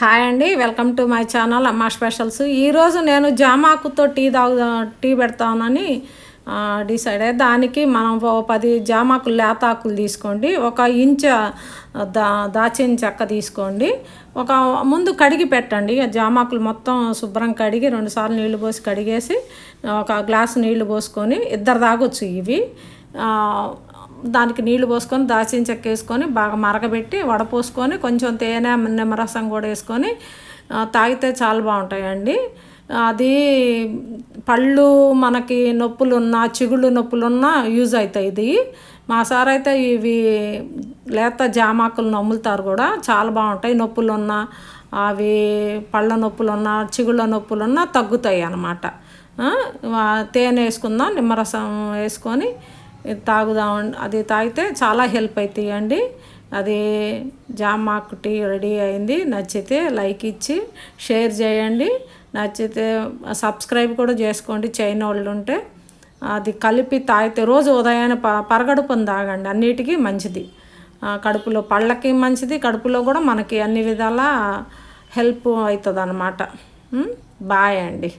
Hi అండి welcome to my channel అమ్మ specials. ఈరోజు నేను జామాకుతో టీ తాగు టీ పెడతానని డిసైడ్ అయ్యి. దానికి మనం పది జామాకులు లేతాకులు తీసుకోండి ఒక ఇంచ దా దాచిన చెక్క తీసుకోండి ఒక ముందు కడిగి పెట్టండి. జామాకులు మొత్తం శుభ్రం కడిగి రెండుసార్లు నీళ్ళు పోసి కడిగేసి ఒక గ్లాసు నీళ్ళు పోసుకొని ఇద్దరు తాగొచ్చు ఇవి. దానికి నీళ్ళు పోసుకొని దాచిన చెక్క వేసుకొని బాగా మరగబెట్టి వడపోసుకొని కొంచెం తేనె నిమ్మరసం కూడా వేసుకొని తాగితే చాలా బాగుంటాయండి. అది పళ్ళు మనకి నొప్పులు ఉన్నా చిగుళ్ళు నొప్పులు ఉన్నా యూజ్ అవుతాయి ఇది. మా సార్ అయితే ఇవి లేత జామాకులు నమ్ములుతారు కూడా చాలా బాగుంటాయి. నొప్పులు ఉన్నా అవి పళ్ళ నొప్పులు ఉన్నా చిగుళ్ళ నొప్పులున్నా తగ్గుతాయి అన్నమాట. తేనె వేసుకుందాం నిమ్మరసం వేసుకొని ఇది తాగుదాం అది తాగితే చాలా హెల్ప్ అవుతాయండి అది జామాకు టీ రెడీ అయింది. నచ్చితే లైక్ ఇచ్చి షేర్ చేయండి. నచ్చితే సబ్స్క్రైబ్ కూడా చేసుకోండి. చైన్ వాళ్ళు ఉంటే అది కలిపి తాగితే రోజు ఉదయాన్నే ప పరగడుపుని తాగండి. అన్నిటికీ మంచిది. కడుపులో పళ్ళకి మంచిది కడుపులో కూడా మనకి అన్ని విధాల హెల్ప్ అవుతుంది అన్నమాట బాయ్ అండి.